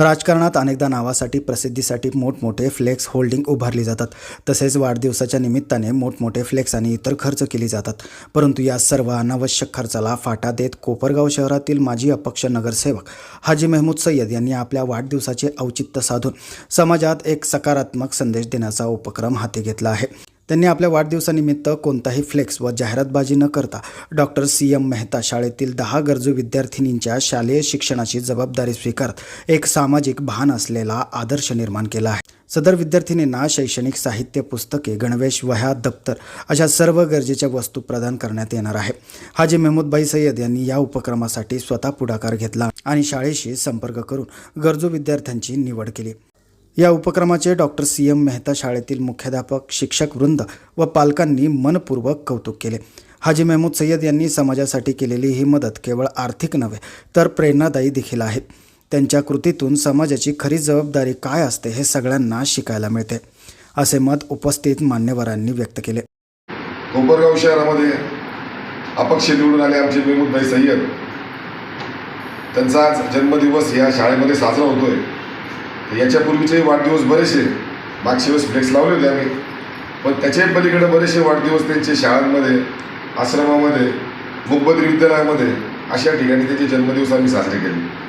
राजकारणात अनेकदा नावासाठी प्रसिद्धीसाठी मोठमोठे फ्लेक्स होल्डिंग उभारली जातात. तसेच वाढदिवसाच्या निमित्ताने मोठमोठे फ्लेक्स आणि इतर खर्च केली जातात. परंतु या सर्व अनावश्यक खर्चाला फाटा देत कोपरगाव शहरातील माजी अपक्ष नगरसेवक हाजी मेहमूद सय्यद यांनी आपल्या वाढदिवसाचे औचित्य साधून समाजात एक सकारात्मक संदेश देण्याचा उपक्रम हाती घेतला आहे. त्यांनी आपल्या वाढदिवसानिमित्त कोणताही फ्लेक्स व जाहिरातबाजी न करता डॉक्टर सी एम मेहता शाळेतील दहा गरजू विद्यार्थिनींच्या शालेय शिक्षणाची जबाबदारी स्वीकारत एक सामाजिक भान असलेला आदर्श निर्माण केला आहे. सदर विद्यार्थिनींना शैक्षणिक साहित्य पुस्तके गणवेश वह्या दप्तर अशा सर्व गरजेच्या वस्तू प्रदान करण्यात येणार आहे. हाजी मेहमूदबाई सय्यद यांनी या उपक्रमासाठी स्वतः पुढाकार घेतला आणि शाळेशी संपर्क करून गरजू विद्यार्थ्यांची निवड केली. या उपक्रमाचे डॉक्टर सी एम मेहता शाळेतील मुख्याध्यापक शिक्षक वृंद व पालकांनी मनपूर्वक कौतुक केले. हाजी महमूद सय्यद यांनी समाजासाठी केलेली ही मदत केवळ आर्थिक नव्हे तर प्रेरणादायी देखील आहे. त्यांच्या कृतीतून समाजाची खरी जबाबदारी काय असते हे सगळ्यांना शिकायला मिळते असे मत उपस्थित मान्यवरांनी व्यक्त केले. कोपरगाव शहरामध्ये अपक्ष निवडून आले आमचे मेहमूदभाई सय्यद. त्यांचा आज जन्मदिवस या शाळेमध्ये साजरा होतोय. तर याच्यापूर्वीचे वाढदिवस बरेचसे मागच्या वेळेस फ्लेक्स लावले होते आम्ही. पण त्याच्याही पलीकडे बरेचसे वाढदिवस त्यांचे शाळांमध्ये आश्रमामध्ये मुखबद्री विद्यालयामध्ये अशा ठिकाणी त्यांचे जन्मदिवस आम्ही साजरे केले.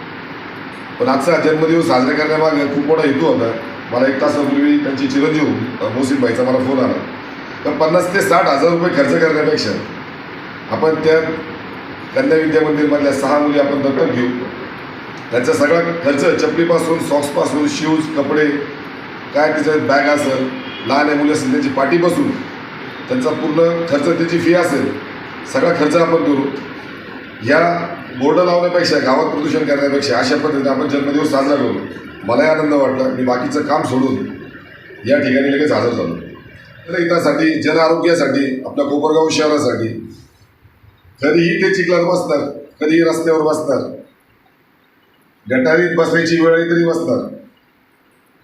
पण आजचा जन्मदिवस साजरा करण्यामागे खूप मोठा हेतू होता. मला एक तासापूर्वी त्यांचे चिरंजीव अ, मोहसिन भाईचा मला फोन आला. तर पन्नास ते साठ हजार रुपये खर्च करण्यापेक्षा आपण त्या कन्या विद्यामंदिरमधल्या सहा मुली आपण दत्तक घेऊ. त्यांचा सगळा खर्च चपलीपासून सॉक्सपासून शूज कपडे काय तिचं बॅग असेल लहान मुलं असेल त्यांची पाठी बसून त्यांचा पूर्ण खर्च त्याची फी असेल सगळा खर्च आपण करू. या बोर्ड लावण्यापेक्षा गावात प्रदूषण करण्यापेक्षा अशा पद्धतीने आपण जन्मदिवस साजरा करू. मलाही आनंद वाटला. मी बाकीचं काम सोडून या ठिकाणी लगेच हजर झालो. तर हितासाठी जन आरोग्यासाठी आपल्या कोपरगाव शहरासाठी कधीही ते चिखलात बसतात कधीही रस्त्यावर बसतात गटारीत बसण्याची वेळ आहे तरी बसतात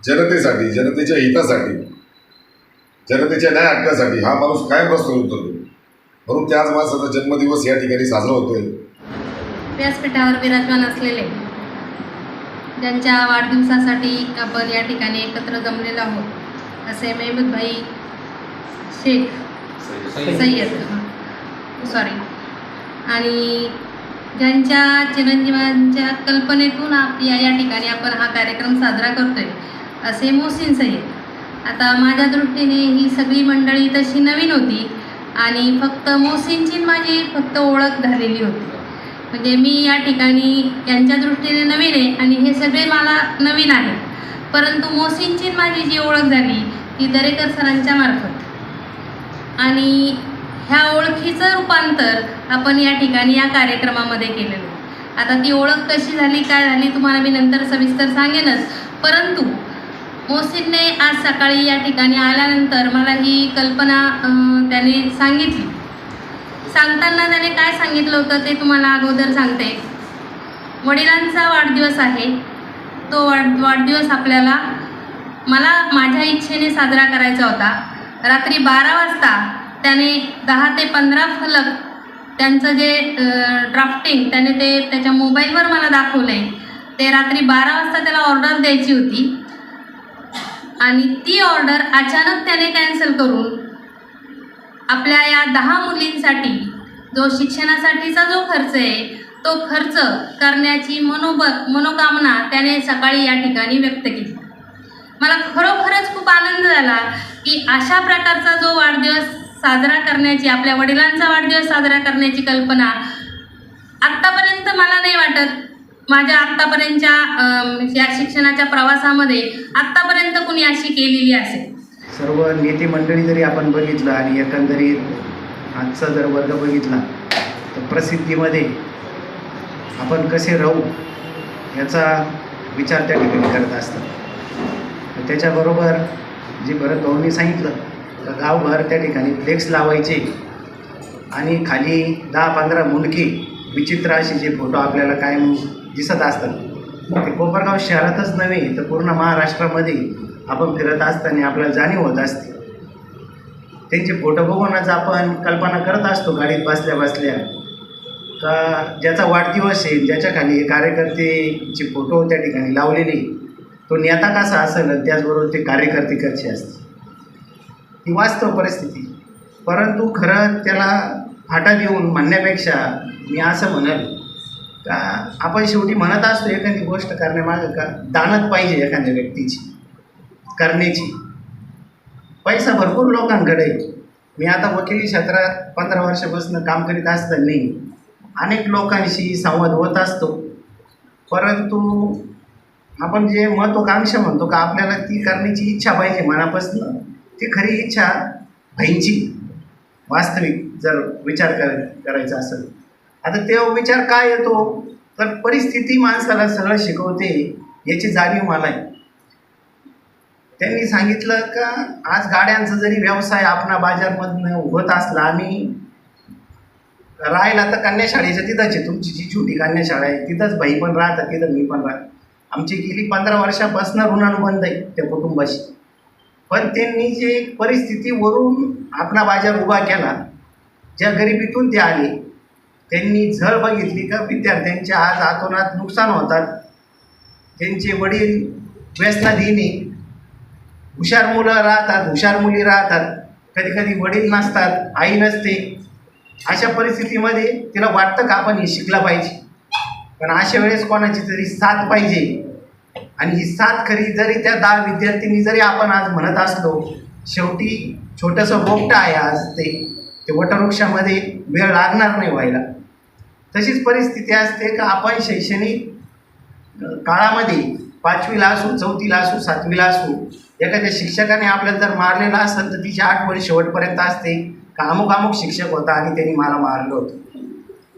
जनतेसाठी जनतेच्या हितासाठी जनतेच्या न्याय हक्कासाठी हा माणूस कायम रस्त्यावर उतरतो म्हणून त्याच माणसाचा जन्मदिवस या ठिकाणी साजरा होतोय. व्यासपीठावर विराजमान असलेले ज्यांच्या वाढदिवसासाठी आपण या ठिकाणी एकत्र जमलेलो आहोत असे मेहमूदभाई शेख सय्यद सॉरी आणि ज्यांच्या चिरंजीवांच्या कल्पनेतून आप या या ठिकाणी आपण हा कार्यक्रम साजरा करतोय असे मोहसिन सय्यद आता माझ्या दृष्टीने ही सगळी मंडळी तशी नवीन होती आणि फक्त मोहसिनची माझी फक्त ओळख झालेली होती. म्हणजे मी या ठिकाणी यांच्या दृष्टीने नवीन आहे आणि हे सगळे मला नवीन आहे परंतु मोहसिनची माझी जी ओळख झाली ती दरेकर सरांच्या मार्फत. आणि ह्या ओळखीचं रूपांतर आपण या ठिकाणी या कार्यक्रमामध्ये केलेलं आता ती ओळख कशी झाली काय झाली तुम्हाला मी नंतर सविस्तर सांगेनच. परंतु मोहसिनने आज सकाळी या ठिकाणी आल्यानंतर मला ही कल्पना त्याने सांगितली. सांगताना त्याने काय सांगितलं होतं ते तुम्हाला अगोदर सांगते. वडिलांचा वाढदिवस आहे. तो वाढ वाढदिवस आपल्याला मला माझ्या इच्छेने साजरा करायचा होता. रात्री बारा वाजता त्याने दहा ते पंधरा फलक त्यांचं जे ड्राफ्टिंग त्याने ते त्याच्या मोबाईलवर मला दाखवलं आहे ते रात्री बारा वाजता त्याला ऑर्डर द्यायची होती. आणि ती ऑर्डर अचानक त्याने कॅन्सल करून आपल्या या दहा मुलींसाठी जो शिक्षणासाठीचा जो खर्च आहे तो खर्च करण्याची मनोब मनोकामना त्याने सकाळी या ठिकाणी व्यक्त केली. मला खरोखरच खूप आनंद झाला की अशा प्रकारचा जो वाढदिवस साजरा करण्याची आपल्या वडिलांचा वाढदिवस साजरा करण्याची कल्पना. आत्तापर्यंत मला नाही वाटत माझ्या आत्तापर्यंतच्या या शिक्षणाच्या प्रवासामध्ये आत्तापर्यंत कुणी अशी केलेली असेल. सर्व नेते मंडळी जरी आपण बघितलं आणि एकंदरीत आजचा जर वर्ग बघितला तर प्रसिद्धीमध्ये आपण कसे राहू याचा विचार त्या ठिकाणी करत असतात. तर त्याच्याबरोबर जे भरत भाऊंनी सांगितलं गावभर त्या ठिकाणी फ्लेक्स लावायचे. आणि खाली दहा पंधरा मुंडकी विचित्र असे जे फोटो आपल्याला कायम दिसत असतात. ते कोपरगाव शहरातच नव्हे तर पूर्ण महाराष्ट्रामध्ये आपण फिरत असताना आपल्याला जाणीव होत असते. त्यांचे फोटो बघूनच आपण कल्पना करत असतो गाडीत बसल्या बसल्या. का ज्याचा वाढदिवस आहे ज्याच्या खाली कार्यकर्तेचे फोटो त्या ठिकाणी लावलेले तो नेता कसा असेल त्याचबरोबर ते कार्यकर्ते कसे असतील? ही वास्तव परिस्थिती. परंतु खरं त्याला फाटा देऊन म्हणण्यापेक्षा मी असं म्हणाल का आपण शेवटी म्हणत असतो एखादी गोष्ट करण्यामागं का? दानत पाहिजे एखाद्या व्यक्तीची करण्याची. पैसा भरपूर लोकांकडे मी आता वकिली क्षेत्रात पंधरा वर्षापासून काम करीत असताना अनेक लोकांशी संवाद होत असतो. परंतु आपण जे महत्त्वाकांक्षा म्हणतो का आपल्याला ती करण्याची इच्छा पाहिजे मनापासून? ती खरी इच्छा भाईची वास्तविक जर विचार कर करायचा असेल. आता तेव्हा विचार काय येतो? तर परिस्थिती माणसाला सगळं शिकवते याची जाणीव मला आहे. त्यांनी सांगितलं का आज गाड्यांचा जरी व्यवसाय आपणा बाजारमधनं होत असला आम्ही राहायला तर कन्याशाळेच्या तिथंच आहे. तुमची जी छोटी कन्याशाळा आहे तिथंच भाई पण राहतात तिथं मी पण राहत. आमची गेली पंधरा वर्षापासून ऋणानुबंध आहे त्या कुटुंबाशी. पण त्यांनी जे परिस्थितीवरून आपला बाजार उभा केला ज्या गरिबीतून ते आले त्यांनी झळ बघितली का विद्यार्थ्यांच्या आज हातोनात नुकसान होतात. त्यांचे वडील व्यसनाधीने हुशार मुलं राहतात हुशार मुली राहतात. कधी कधी वडील नसतात आई नसते. अशा परिस्थितीमध्ये तिला वाटतं का आपण हे शिकला पाहिजे? पण अशा वेळेस कोणाची तरी साथ पाहिजे. आणि ही सात खरी जरी त्या दहा विद्यार्थ्यांनी जरी आपण आज म्हणत असलो शेवटी छोटंसं बोपटं आहे आज ते. ते वटवृक्षामध्ये वेळ लागणार नाही व्हायला. तशीच परिस्थिती असते का आपण शैक्षणिक काळामध्ये पाचवीला असू चौथीला असू सातवीला असू एखाद्या शिक्षकाने आपल्याला जर मारलेला असेल तर तिची आठवण शेवटपर्यंत असते. का अमुक अमुक शिक्षक होता आणि त्यांनी मला मारलं होतं.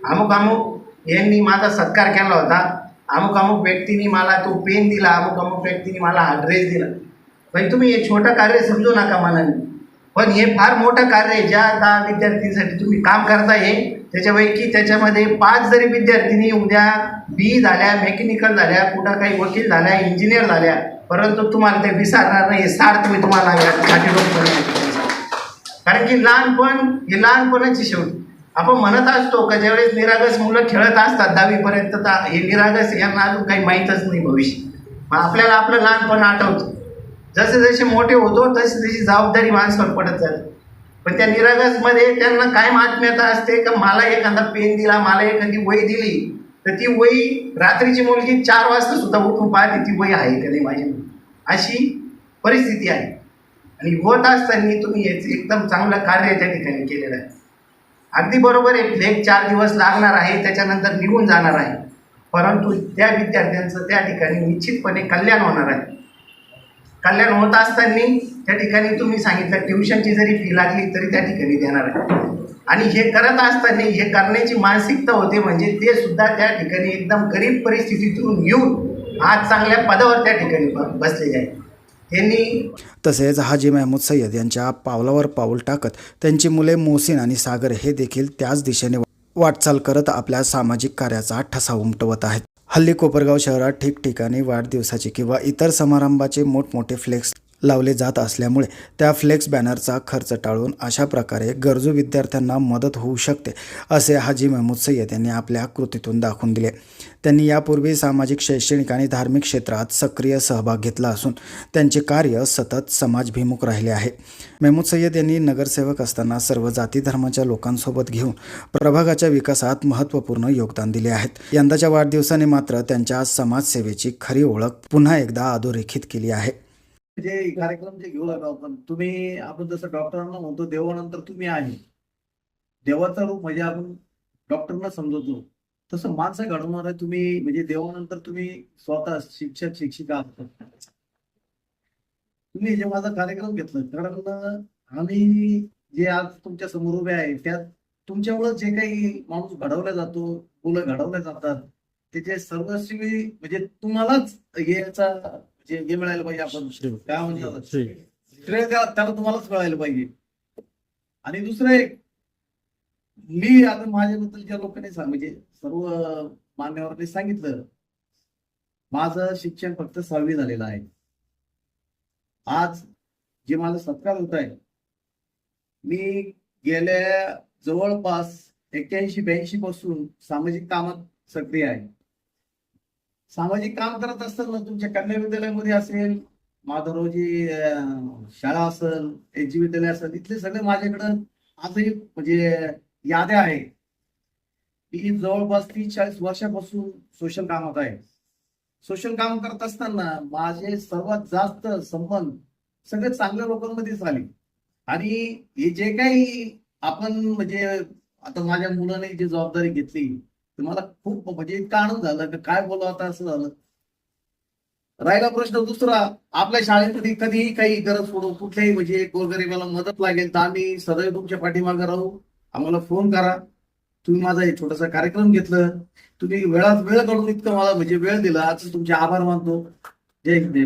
अमुक अमुक यांनी माझा सत्कार केला होता. अमुक अमुक व्यक्तीने मला तो पेन दिला अमुक अमुक व्यक्तीने मला हा ड्रेस दिला. पण तुम्ही हे छोटं कार्य समजू नका मनाने. पण हे फार मोठं कार्य आहे ज्या दहा विद्यार्थ्यांसाठी तुम्ही काम करता हे त्याच्यापैकी त्याच्यामध्ये पाच जरी विद्यार्थिनी उद्या बी झाल्या मेकॅनिकल झाल्या कुठं काही वकील झाल्या इंजिनियर झाल्या परंतु तुम्हाला ते विसरणार नाही हे सार तुम्ही तुम्हाला साठी कारण की लहानपण हे लहानपणाची शेवटी. आपण म्हणत असतो का ज्यावेळेस निरागस मुलं खेळत असतात दहावीपर्यंत तर हे निरागस यांना अजून काही माहीतच नाही भविष्य. मग आपल्याला आपलं लहानपण आठवतं. जसे जसे मोठे होतो तशी तशी जबाबदारी माणसावर पडत जाते. पण त्या निरागसमध्ये त्यांना काय आत्मीयता असते का मला एखादा पेन दिला मला एखादी वही दिली तर ती वही रात्रीची मुलगी चार वाजता सुद्धा उठून पाहते ती वही आहे का नाही माझी अशी परिस्थिती आहे. आणि होत असताना तुम्ही याचं एकदम चांगलं कार्य त्या ठिकाणी केलेलं आहे. अगदी बरोबर आहे. फ्लेक चार दिवस लागणार आहे त्याच्यानंतर निघून जाणार आहे. परंतु त्या विद्यार्थ्यांचं त्या ठिकाणी निश्चितपणे कल्याण होणार आहे. कल्याण होत असताना त्या ठिकाणी तुम्ही सांगितलं ट्युशनची जरी फी लागली तरी त्या ठिकाणी देणार आहे. आणि हे करत असताना हे करण्याची मानसिकता होते म्हणजे ते सुद्धा त्या ठिकाणी एकदम गरीब परिस्थितीतून येऊन आज चांगल्या पदावर त्या ठिकाणी बसलेले आहे तसेच हाजी महमूद सय्यद यांच्या पावलावर पाऊल टाकत त्यांची मुले मोहसिन आणि सागर हे देखील त्याच दिशेने वाटचाल करत आपल्या सामाजिक कार्याचा ठसा उमटवत आहेत. हल्ली कोपरगाव शहरात ठिकठिकाणी वाढदिवसाचे किंवा इतर समारंभाचे मोठमोठे फ्लेक्स लावले जात असल्यामुळे त्या फ्लेक्स बॅनरचा खर्च टाळून अशा प्रकारे गरजू विद्यार्थ्यांना मदत होऊ शकते असे हाजी महमूद सय्यद यांनी आपल्या कृतीतून दाखवून दिले. त्यांनी यापूर्वी सामाजिक शैक्षणिक आणि धार्मिक क्षेत्रात सक्रिय सहभाग घेतला असून त्यांचे कार्य सतत समाजभिमुख राहिले आहे. महमूद सय्यद यांनी नगरसेवक असताना सर्व जाती धर्माच्या लोकांसोबत घेऊन प्रभागाच्या विकासात महत्त्वपूर्ण योगदान दिले आहेत. यंदाच्या वाढदिवसाने मात्र त्यांच्या समाजसेवेची खरी ओळख पुन्हा एकदा अधोरेखित केली आहे. जे कार्यक्रम जे घेऊ लागलो आपण तुम्ही आपण जसं डॉक्टरांना म्हणतो देवानंतर तुम्ही आहे. देवाचा रूप म्हणजे आपण डॉक्टरना समजवतो तसं माणसं घडवणार आहे तुम्ही म्हणजे देवानंतर तुम्ही स्वतः शिक्षक शिक्षिका तुम्ही जे माझा कार्यक्रम घेतला कारण आम्ही जे आज तुमच्यासमोर उभे आहे त्यात तुमच्यामुळे जे काही माणूस घडवला जातो मुलं घडवल्या जातात त्याचे सर्वस्वी म्हणजे तुम्हालाच याचा जे हे मिळायला पाहिजे आपण. काय म्हणतो श्रेय त्या- त्याला तुम्हालाच मिळायला पाहिजे. आणि दुसरं एक मी आता माझ्याबद्दल ज्या लोकांनी सांग म्हणजे सर्व मान्यवरांनी सांगितलं माझं शिक्षण फक्त सहावी झालेलं आहे. आज जे माझा सत्कार होत आहे मी गेल्या जवळपास एक्क्याऐंशी ब्याऐंशी पासून सामाजिक कामात सक्रिय आहे. सामाजिक काम करत असताना तुमच्या कन्या विद्यालयामध्ये असेल माधवरावजी शाळा असेल एच जी विद्यालय असेल इथले सगळे माझ्याकडं आजही म्हणजे याद्या आहे. मी जवळपास तीस चाळीस वर्षापासून सोशल कामात आहे. सोशल काम करत असताना माझे सर्वात जास्त संबंध सगळे चांगल्या लोकांमध्येच आले. आणि हे जे काही आपण म्हणजे आता माझ्या मुलाने जी जबाबदारी घेतली मला खूप म्हणजे इतका आनंद झाला की काय बोलावं आता असं झालं. राहिला प्रश्न दुसरा आपल्या शाळेमध्ये कधीही काही गरज पडू कुठल्याही म्हणजे गोरगरिबाला मदत लागेल तर आम्ही सदैव तुमच्या पाठीमागे राहू. आम्हाला फोन करा. तुम्ही माझा एक छोटासा कार्यक्रम घेतलं. तुम्ही वेळात वेळ काढून इतकं मला म्हणजे वेळ दिला. आज तुमचे आभार मानतो. जय हिंद जय